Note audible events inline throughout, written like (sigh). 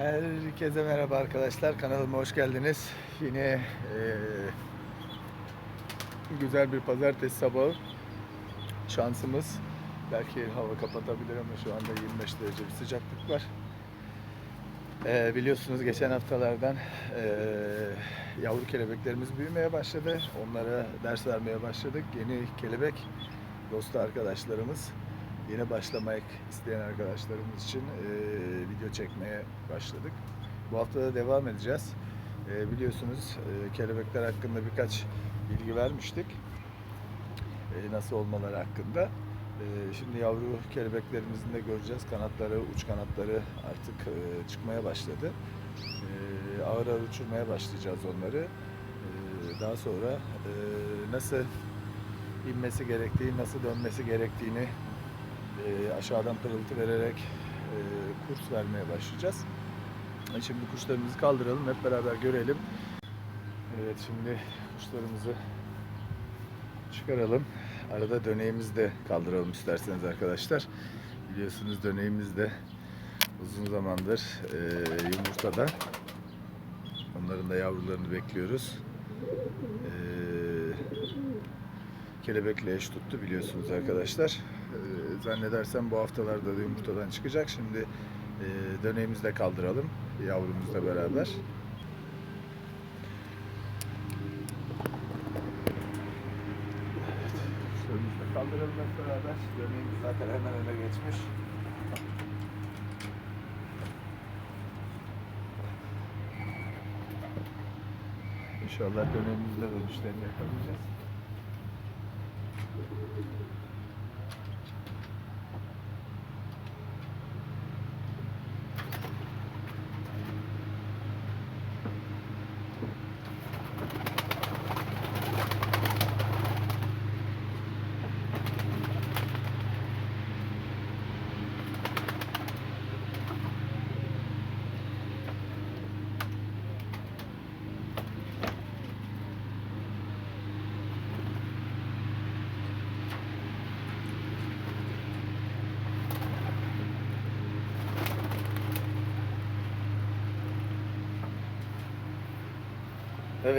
Herkese merhaba arkadaşlar. Kanalıma hoş geldiniz. Yine eee, güzel bir pazartesi sabahı. Şansımız. Belki hava kapatabilir ama şu anda 25 derece bir sıcaklık var. Eee, biliyorsunuz geçen haftalardan eee, yavru kelebeklerimiz büyümeye başladı. Onlara ders vermeye başladık. Yeni kelebek dostu arkadaşlarımız yeni başlamak isteyen arkadaşlarımız için e, video çekmeye başladık. Bu hafta da devam edeceğiz. E, biliyorsunuz e, kelebekler hakkında birkaç bilgi vermiştik. E, nasıl olmaları hakkında. E, şimdi yavru kelebeklerimizin de göreceğiz. Kanatları, uç kanatları artık e, çıkmaya başladı. E, ağır ağır uçurmaya başlayacağız onları. E, daha sonra e, nasıl inmesi gerektiği, nasıl dönmesi gerektiğini e, aşağıdan pırıltı vererek e, kurs vermeye başlayacağız. E, Şimdi kuşlarımızı kaldıralım, hep beraber görelim. Evet, şimdi kuşlarımızı çıkaralım. Arada döneğimizi de kaldıralım isterseniz arkadaşlar. Biliyorsunuz döneğimiz de uzun zamandır e, yumurtada. Onların da yavrularını bekliyoruz. E, kelebekle eş tuttu biliyorsunuz arkadaşlar. Ee, zannedersem bu haftalarda da yumurtadan çıkacak. Şimdi e, döneğimizi de kaldıralım yavrumuzla beraber. Kaldıralım hep beraber. Döneğimiz zaten hemen öne geçmiş. İnşallah dönemimizde dönüşlerini yapabileceğiz.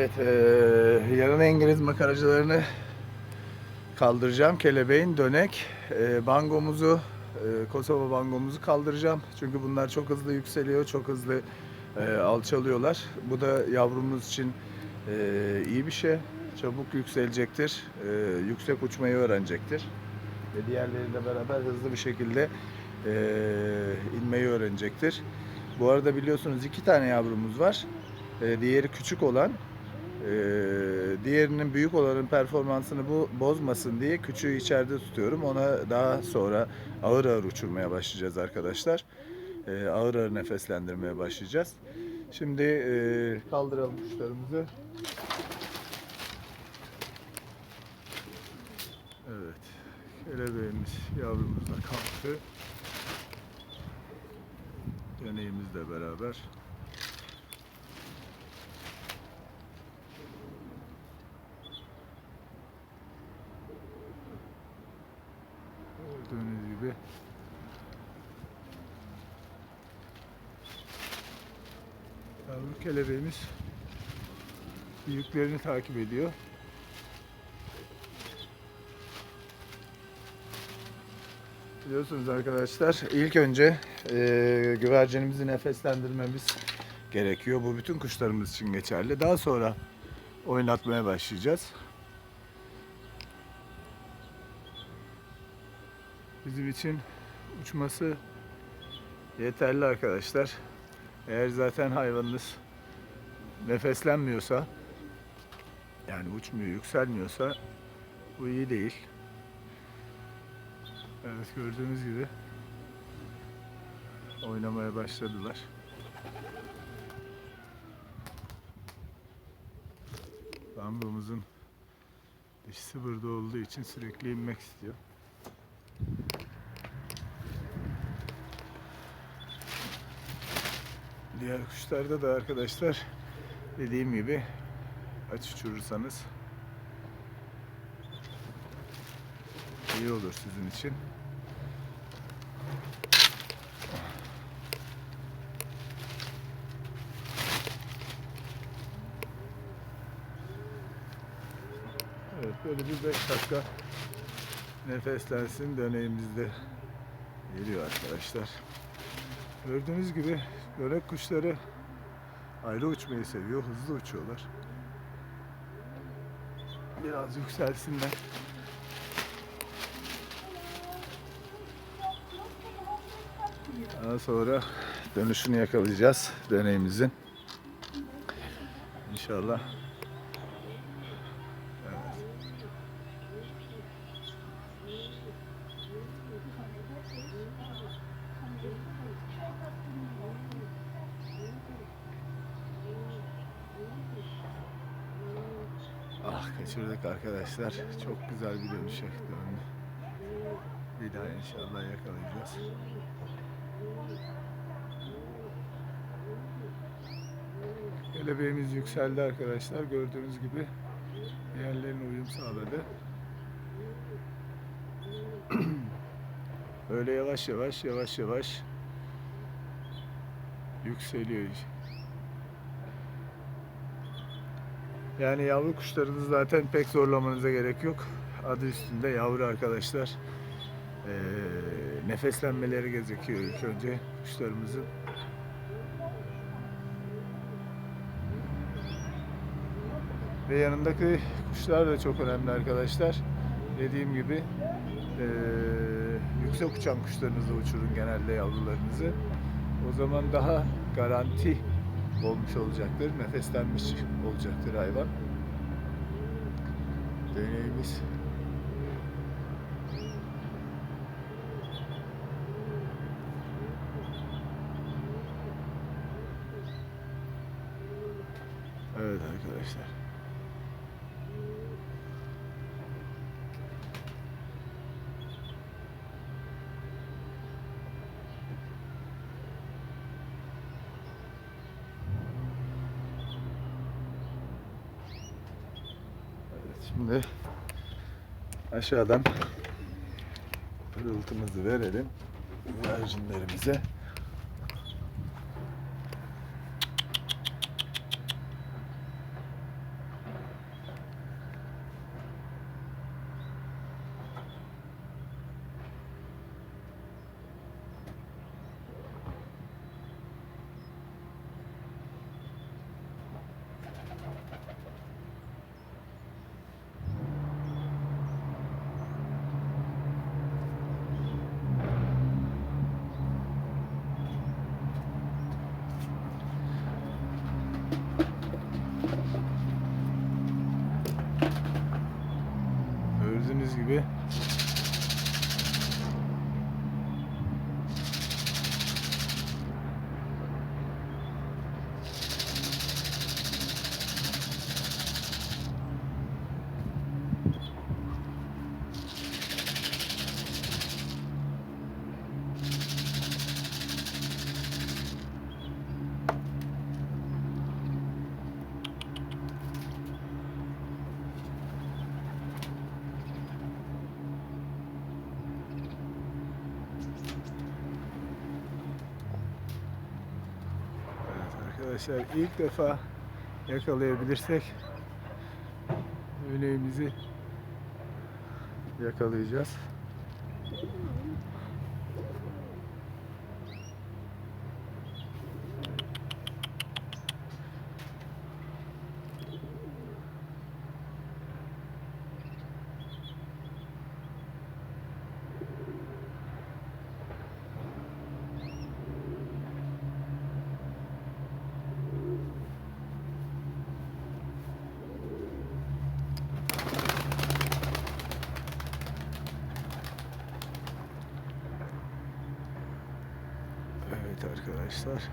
Evet, eee yarın İngiliz makaracılarını kaldıracağım. Kelebeğin dönek, eee, bangomuzu, eee, Kosova bangomuzu kaldıracağım. Çünkü bunlar çok hızlı yükseliyor, çok hızlı eee, alçalıyorlar. Bu da yavrumuz için eee, iyi bir şey. Çabuk yükselecektir, eee, yüksek uçmayı öğrenecektir. Ve diğerleriyle beraber hızlı bir şekilde eee, inmeyi öğrenecektir. Bu arada biliyorsunuz iki tane yavrumuz var. Ee, diğeri küçük olan, diğerinin büyük olanın performansını bu bozmasın diye küçüğü içeride tutuyorum. Ona daha sonra ağır ağır uçurmaya başlayacağız arkadaşlar. Ee, ağır ağır nefeslendirmeye başlayacağız. Şimdi ee, kaldıralım kuşlarımızı. Evet, kelebeğimiz yavrumuzla kalktı. Döneğimizle beraber. Gördüğünüz gibi yavru kelebeğimiz büyüklerini takip ediyor. Biliyorsunuz arkadaşlar ilk önce eee güvercinimizi nefeslendirmemiz gerekiyor. Bu bütün kuşlarımız için geçerli. Daha sonra oynatmaya başlayacağız. Bizim için uçması yeterli arkadaşlar. Eğer zaten hayvanınız nefeslenmiyorsa yani uçmuyor, yükselmiyorsa bu iyi değil. Evet gördüğünüz gibi oynamaya başladılar. Bambumuzun dişisi burada olduğu için sürekli inmek istiyor. Diğer kuşlarda da arkadaşlar dediğim gibi aç uçurursanız iyi olur sizin için. Evet böyle bir 5 dakika nefeslensin deneyimizde geliyor arkadaşlar. Gördüğünüz gibi dönek kuşları ayrı uçmayı seviyor. Hızlı uçuyorlar. Biraz yükselsinler. Daha sonra dönüşünü yakalayacağız döneğimizin. İnşallah. Ah kaçırdık arkadaşlar. Çok güzel bir dönüşe döndü. Bir daha inşallah yakalayacağız. Kelebeğimiz yükseldi arkadaşlar. Gördüğünüz gibi diğerlerine uyum sağladı. (clears throat) Böyle yavaş yavaş yavaş yavaş yükseliyor. Yani yavru kuşlarınızı zaten pek zorlamanıza gerek yok. Adı üstünde yavru arkadaşlar. Ee, nefeslenmeleri gerekiyor ilk önce kuşlarımızın. Ve yanındaki kuşlar da çok önemli arkadaşlar. Dediğim gibi eee, yüksek uçan kuşlarınızı uçurun genelde yavrularınızı. O zaman daha garanti olmuş olacaktır. Nefeslenmiş olacaktır hayvan. Deneyimiz Evet arkadaşlar. Evet, şimdi aşağıdan pırıltımızı verelim güvercinlerimize. Gördüğünüz gibi Evet arkadaşlar ilk defa yakalayabilirsek öğleğimizi yakalayacağız. Evet arkadaşlar.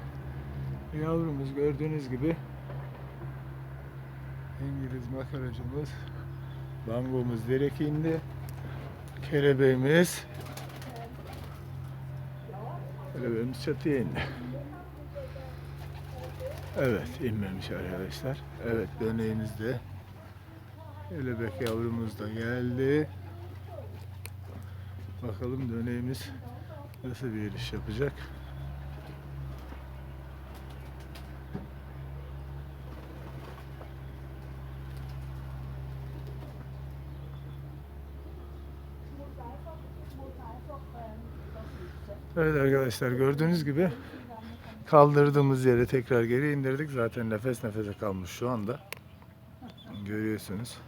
Yavrumuz gördüğünüz gibi İngiliz makaracımız bangomuz direkt indi. Kelebeğimiz Kelebeğimiz çatıya indi. Evet inmemiş arkadaşlar. Evet döneğimiz de Kelebek yavrumuz da geldi. Bakalım döneğimiz nasıl bir iş yapacak. Evet arkadaşlar gördüğünüz gibi kaldırdığımız yere tekrar geri indirdik. Zaten nefes nefese kalmış şu anda. Görüyorsunuz.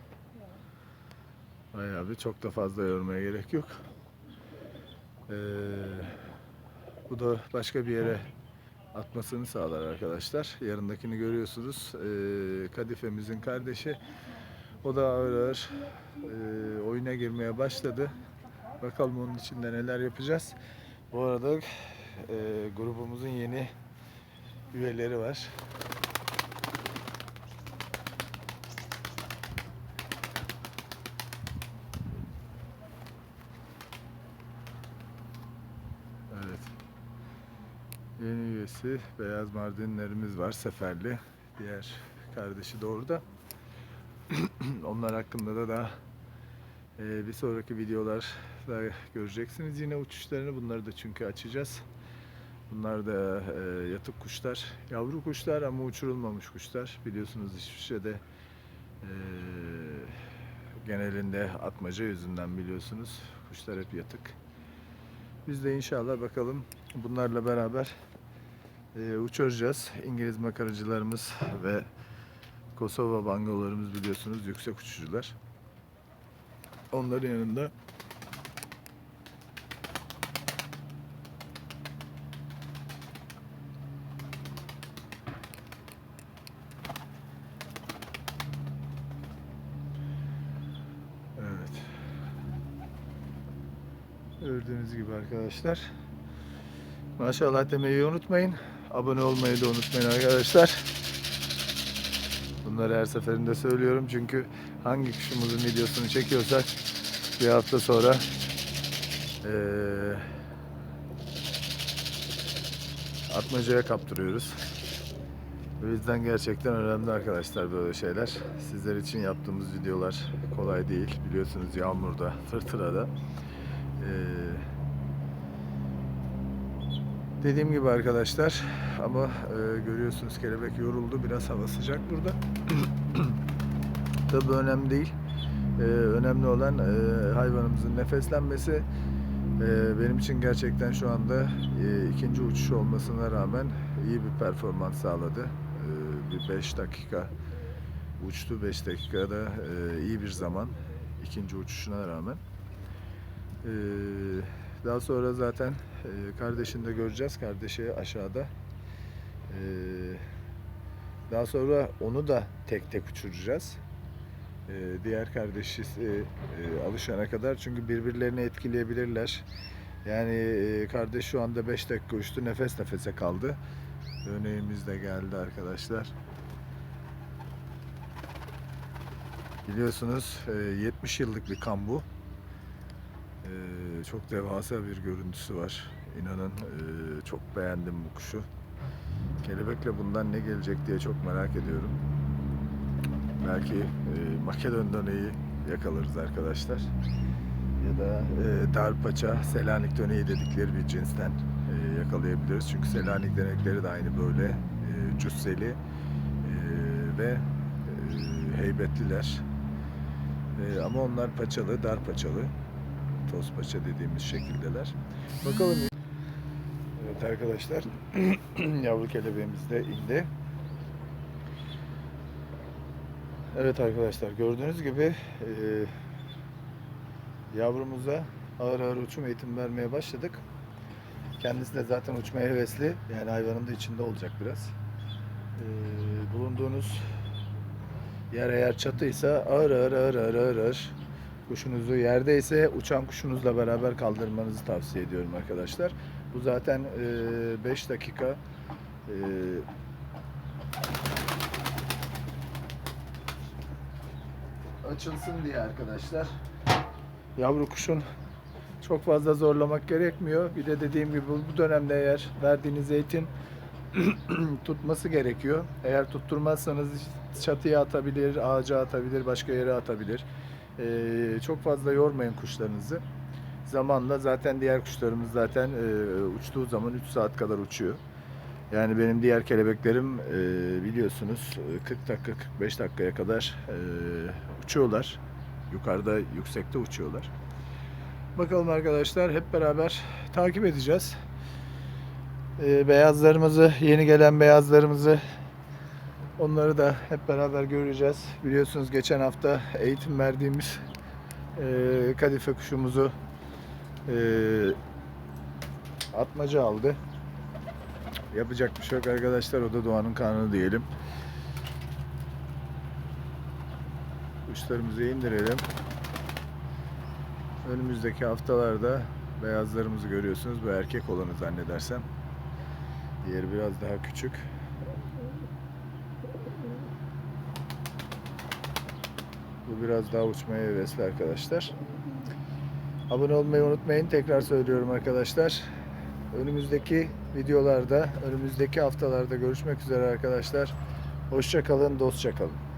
Bayağı bir çok da fazla yormaya gerek yok. Ee, bu da başka bir yere atmasını sağlar arkadaşlar. Yarındakini görüyorsunuz. Ee, kadifemizin kardeşi. O da ağır ağır e, oyuna girmeye başladı. Bakalım onun içinde neler yapacağız. Bu arada e, grubumuzun yeni üyeleri var. Evet. Yeni üyesi Beyaz Mardinlerimiz var Seferli. Diğer kardeşi de orada. (clears throat) Onlar hakkında da daha e, bir sonraki videolarda göreceksiniz yine uçuşlarını. Bunları da çünkü açacağız. Bunlar da e, yatık kuşlar. Yavru kuşlar ama uçurulmamış kuşlar. Biliyorsunuz İsviçre'de e, genelinde atmaca yüzünden biliyorsunuz. Kuşlar hep yatık. Biz de inşallah bakalım bunlarla beraber e, uçuracağız. İngiliz makaracılarımız ve Kosova bangolarımız biliyorsunuz yüksek uçucular. Onların yanında Evet. Gördüğünüz gibi arkadaşlar. Maşallah demeyi unutmayın. Abone olmayı da unutmayın arkadaşlar. Bunları her seferinde söylüyorum çünkü hangi kuşumuzun videosunu çekiyorsak bir hafta sonra eee atmacaya kaptırıyoruz. O yüzden gerçekten önemli arkadaşlar böyle şeyler. Sizler için yaptığımız videolar kolay değil. Biliyorsunuz yağmurda, fırtınada. Ee, dediğim gibi arkadaşlar ama e, görüyorsunuz kelebek yoruldu. Biraz hava sıcak burada. (clears throat) Tabii önemli değil. Ee, önemli olan e, hayvanımızın nefeslenmesi. Ee, benim için gerçekten şu anda e, ikinci uçuş olmasına rağmen iyi bir performans sağladı. Ee, bir 5 dakika uçtu. 5 dakikada e, iyi bir zaman ikinci uçuşuna rağmen. Ee, daha sonra zaten e, kardeşini de göreceğiz. Kardeşi aşağıda. Ee, daha sonra onu da tek tek uçuracağız. Ee, diğer kardeşi e, alışana kadar çünkü birbirlerini etkileyebilirler. Yani e, kardeş şu anda 5 dakika uçtu. Nefes nefese kaldı. Örneğimiz de geldi arkadaşlar. Biliyorsunuz e, 70 yıllık bir kan bu. E, çok devasa bir görüntüsü var. İnanın e, çok beğendim bu kuşu. Kelebekle bundan ne gelecek diye çok merak ediyorum. Belki e, Makedon döneği yakalarız arkadaşlar. Ya da e, darpaça, Selanik döneği dedikleri bir cinsten e, yakalayabiliriz. Çünkü Selanik dönekleri de aynı böyle e, cüsseli e, ve e, heybetliler. E, ama onlar paçalı, dar paçalı. Toz paça dediğimiz şekildeler. Bakalım. Evet arkadaşlar. (clears throat) Yavru kelebeğimiz de indi. Evet arkadaşlar gördüğünüz gibi e, yavrumuza ağır ağır uçum eğitim vermeye başladık. Kendisi de zaten uçmaya hevesli. Yani hayvanın da içinde olacak biraz. E, bulunduğunuz yer eğer çatıysa ağır ağır ağır ağır ağır ağır kuşunuzu yerdeyse uçan kuşunuzla beraber kaldırmanızı tavsiye ediyorum arkadaşlar. Bu zaten 5 dakika e, açılsın diye arkadaşlar. Yavru kuşun çok fazla zorlamak gerekmiyor. Bir de dediğim gibi bu dönemde eğer verdiğiniz eğitim (clears throat) tutması gerekiyor. Eğer tutturmazsanız çatıya atabilir, ağaca atabilir, başka yere atabilir. Ee, çok fazla yormayın kuşlarınızı. Zamanla zaten diğer kuşlarımız zaten e, uçtuğu zaman 3 saat kadar uçuyor. Yani benim diğer kelebeklerim e, biliyorsunuz e, 40 dakika 45 dakikaya kadar e, uçuyorlar. Yukarıda yüksekte uçuyorlar. Bakalım arkadaşlar hep beraber takip edeceğiz. Ee, beyazlarımızı, yeni gelen beyazlarımızı onları da hep beraber göreceğiz. Biliyorsunuz geçen hafta eğitim verdiğimiz e, kadife kuşumuzu e, atmaca aldı. Yapacak bir şey yok arkadaşlar. O da doğanın kanunu diyelim. Kuşlarımızı indirelim. Önümüzdeki haftalarda beyazlarımızı görüyorsunuz. Bu erkek olanı zannedersem. Diğeri biraz daha küçük. Bu biraz daha uçmaya hevesli arkadaşlar. Abone olmayı unutmayın. Tekrar söylüyorum arkadaşlar. Önümüzdeki videolarda, önümüzdeki haftalarda görüşmek üzere arkadaşlar. Hoşça kalın, dostça kalın.